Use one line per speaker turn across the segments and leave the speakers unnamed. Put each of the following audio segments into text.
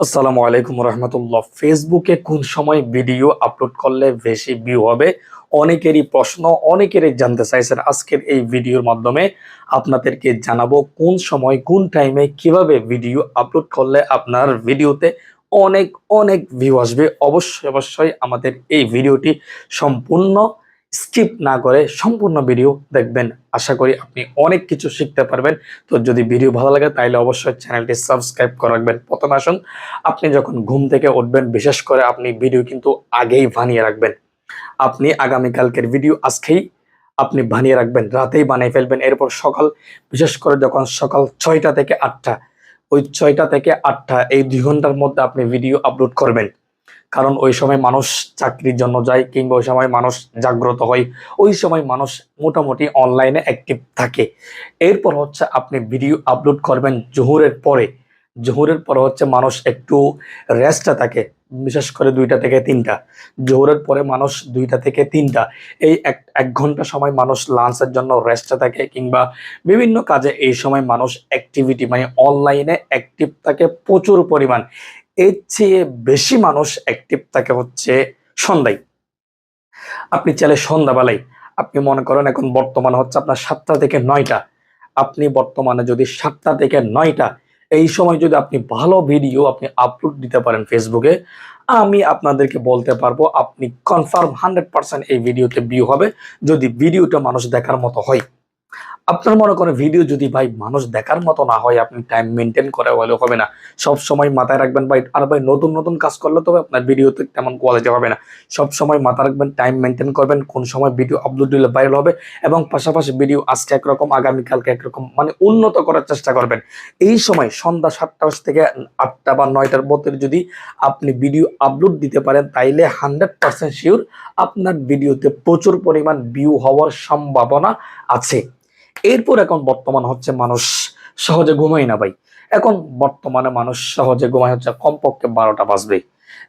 আসসালামু আলাইকুম রহমতুল্লাহ। ফেসবুকে কোন সময় ভিডিও আপলোড করলে বেশি ভিউ হবে? অনেকেরই প্রশ্ন, অনেকেরই জানতে চাইছেন আজকের এই ভিডিওর মাধ্যমে। আপনাদেরকে জানাব কোন সময়, কোন টাইমে কীভাবে ভিডিও আপলোড করলে আপনার ভিডিওতে অনেক অনেক ভিউ আসবে। অবশ্যই অবশ্যই আমাদের এই ভিডিওটি সম্পূর্ণ স্কিপ না করে সম্পূর্ণ ভিডিও দেখবেন। আশা করি আপনি অনেক কিছু শিখতে পারবেন। তো যদি ভিডিও ভালো লাগে তাহলে অবশ্যই চ্যানেলটি সাবস্ক্রাইব করে রাখবেন। প্রথমে আসুন, আপনি যখন ঘুম থেকে উঠবেন, বিশেষ করে আপনি ভিডিও কিন্তু আগেই বানিয়ে রাখবেন। আপনি আগামীকালকের ভিডিও আজকেই আপনি বানিয়ে রাখবেন। রাতেই বানিয়ে ফেলবেন। এরপর সকাল, বিশেষ করে যখন সকাল ছয়টা থেকে আটটা, ওই ছয়টা থেকে আটটা, এই দুই ঘণ্টার মধ্যে আপনি ভিডিও আপলোড করবেন। কারণ ওই সময় মানুষ চাকরির জন্য যায় কিংবা ওই সময় মানুষ জাগ্রত হয়, ওই সময় মানুষ মোটামুটি অনলাইনে অ্যাক্টিভ থাকে। এরপর হচ্ছে আপনি ভিডিও আপলোড করবেন জোহরের পরে। জোহরের পরে হচ্ছে মানুষ একটু রেস্টে থাকে, বিশেষ করে দুইটা থেকে তিনটা। জোহরের পরে মানুষ দুইটা থেকে তিনটা। এই এক এক ঘণ্টা সময় মানুষ লাঞ্চের জন্য রেস্টে থাকে কিংবা বিভিন্ন কাজে এই সময় মানুষ অ্যাক্টিভিটি মানে অনলাইনে অ্যাক্টিভ থাকে প্রচুর পরিমাণ। এর চেয়ে বেশি মানুষ অ্যাক্টিভ থাকে হচ্ছে সন্ধ্যায়। আপনি চাইলে সন্ধ্যাবেলায়, আপনি মনে করেন এখন বর্তমানে হচ্ছে আপনার সাতটা থেকে নয়টা, আপনি বর্তমানে যদি সাতটা থেকে নয়টা, এই সময় যদি আপনি ভালো ভিডিও আপনি আপলোড দিতে পারেন ফেসবুকে আমি আপনাদেরকে বলতে পারব আপনি কনফার্ম হান্ড্রেড পার্সেন্ট এই ভিডিওতে ভিউ হবে, যদি ভিডিওটা মানুষ দেখার মতো হয়। আপনার মনে করেন ভিডিও যদি ভাই মানুষ দেখার মতো না হয়, আপনি টাইম মেনটেন করে হলে হবে না। সব সময় মাথায় রাখবেন ভাই, আর ভাই নতুন নতুন কাজ করলে তবে আপনার ভিডিওতে তেমন কোয়ালিটি হবে না। সব সময় মাথায় রাখবেন টাইম মেনটেন করবেন, কোন সময় ভিডিও আপলোড দিলে ভাইরাল হবে এবং পাশাপাশি ভিডিও আজকে একরকম, আগামীকালকে একরকম মানে উন্নত করার চেষ্টা করবেন। এই সময় সন্ধ্যা সাতটা থেকে আটটা বা নয়টার মধ্যে যদি আপনি ভিডিও আপলোড দিতে পারেন, তাইলে হান্ড্রেড পার্সেন্ট শিওর আপনার ভিডিওতে প্রচুর পরিমাণ ভিউ হওয়ার সম্ভাবনা আছে। এরপর এখন বর্তমান হচ্ছে মানুষ সহজে ঘুমাই না ভাই। এখন বর্তমানে মানুষ সহজে ঘুমায় হচ্ছে কমপক্ষে বারোটা বাজবে।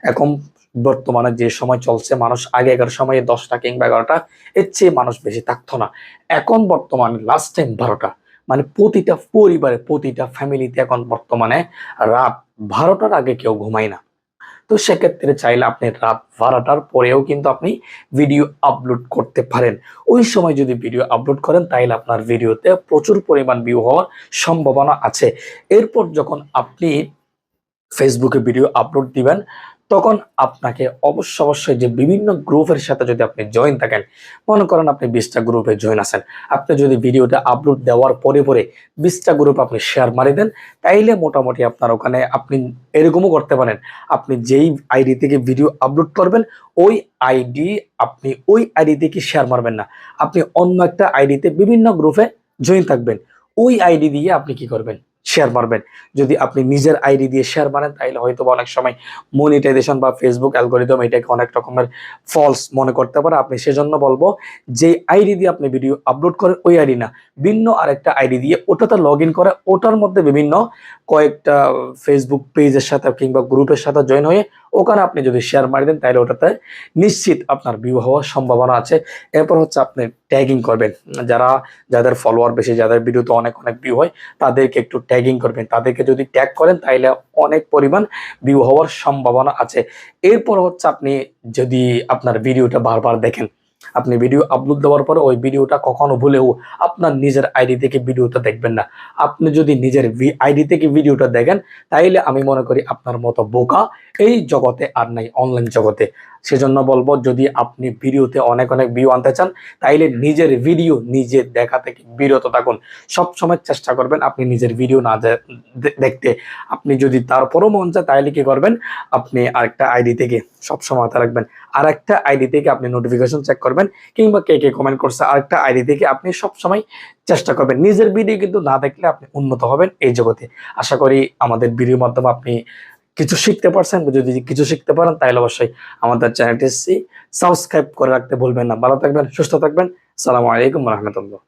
এখন বর্তমানে যে সময় চলছে, মানুষ আগেকার সময়ে দশটা কিংবা এগারোটা, এর চেয়ে মানুষ বেশি থাকতো না। এখন বর্তমানে লাস্ট টাইম বারোটা মানে প্রতিটা পরিবারে প্রতিটা ফ্যামিলিতে এখন বর্তমানে রাত বারোটার আগে কেউ ঘুমায় না। তো সেক্ষেত্রে চাইলে আপনি রাত বারোটার পরেও কিন্তু আপনি ভিডিও আপলোড করতে পারেন। ওই সময় যদি ভিডিও আপলোড করেন তাহলে আপনার ভিডিওতে প্রচুর পরিমাণ ভিউ হওয়ার সম্ভাবনা আছে। এরপর যখন আপনি ফেসবুকে ভিডিও আপলোড দিবেন তখন আপনাকে অবশ্য অবশ্যই যে বিভিন্ন গ্রুপের সাথে যদি আপনি জয়েন থাকেন, মনে করেন আপনি বিশটা গ্রুপে জয়েন আছেন। আপনি যদি ভিডিওটা আপলোড দেওয়ার পরে পরে বিশটা গ্রুপ আপনি শেয়ার মারি দেন, তাইলে মোটামুটি আপনার ওখানে আপনি এরকমও করতে পারেন। আপনি যেই আইডি থেকে ভিডিও আপলোড করবেন, ওই আইডি আপনি ওই আইডি থেকে শেয়ার মারবেন না। আপনি অন্য একটা আইডিতে বিভিন্ন গ্রুপে জয়েন থাকবেন। ওই আইডি দিয়ে আপনি কি করবেন? শেয়ার মারবেন। যদি আপনি নিজের আইডি দিয়ে শেয়ার মারেন, তাহলে হয়তো অনেক সময় মনিটাইজেশন বা ফেসবুক অ্যালগোরিদম এটাকে অনেক রকমের ফলস মনে করতে পারে। আপনি সেজন্য বলব যে আইডি দিয়ে আপনি ভিডিও আপলোড করেন, ওই আইডি না। ভিন্ন আরেকটা আইডি দিয়ে ওটাতে লগ ইন করে, ওটার মধ্যে বিভিন্ন কয়েকটা ফেসবুক পেজের সাথে কিংবা গ্রুপের সাথে জয়েন হয়ে, ওখানে আপনি যদি শেয়ার মারি দেন, তাহলে ওটাতে নিশ্চিত আপনার ভিউ হওয়ার সম্ভাবনা আছে। এরপর হচ্ছে আপনি ট্যাগিং করবেন। যারা, যাদের ফলোয়ার বেশি, যাদের ভিডিওতে অনেক অনেক ভিউ হয়, তাদেরকে একটু ট্যাগিং করবেন। তাদেরকে যদি ট্যাগ করেন তাহলে অনেক পরিমাণ ভিউ হওয়ার সম্ভাবনা আছে। এরপর হচ্ছে আপনি যদি আপনার ভিডিওটা বারবার দেখেন আপনি ভিডিও আপলোড দেওয়ার পরে ওই ভিডিওটা কখনো ভুলেও আপনার নিজের আইডি থেকে ভিডিওটা দেখবেন না। আপনি যদি নিজের আইডি থেকে ভিডিওটা দেখেন, তাইলে আমি মনে করি আপনার মতো বোকা এই জগতে আর নাই অনলাইন জগতে। সেজন্য বলব, যদি আপনি ভিডিওতে অনেক অনেক ভিউ আনতে চান, তাইলে নিজের ভিডিও নিজে দেখা থেকে বিরত থাকুন। সব সময় চেষ্টা করবেন আপনি নিজের ভিডিও না দেখতে। আপনি যদি তারপরও মন চায়, তাইলে কি করবেন? আপনি আরেকটা আইডি থেকে সবসময় মাথায় রাখবেন। আর একটা আইডি থেকে আপনি নোটিফিকেশন চেক করবেন। কিংবা কে কে কমেন্ট করছে আরেকটা আইডি থেকে আপনি সবসময় চেষ্টা করবেন। নিজের ভিডিও কিন্তু না দেখলে আপনি উন্নত হবেন এই জগতে। আশা করি আমাদের ভিডিওর মাধ্যমে আপনি কিছু শিখতে পারছেন যদি কিছু শিখতে পারেন, তাহলে অবশ্যই আমাদের চ্যানেলটি সাবস্ক্রাইব করে রাখতে ভুলবেন না। ভালো থাকবেন, সুস্থ থাকবেন। সালামু আলাইকুম রহমতুল্লাহ।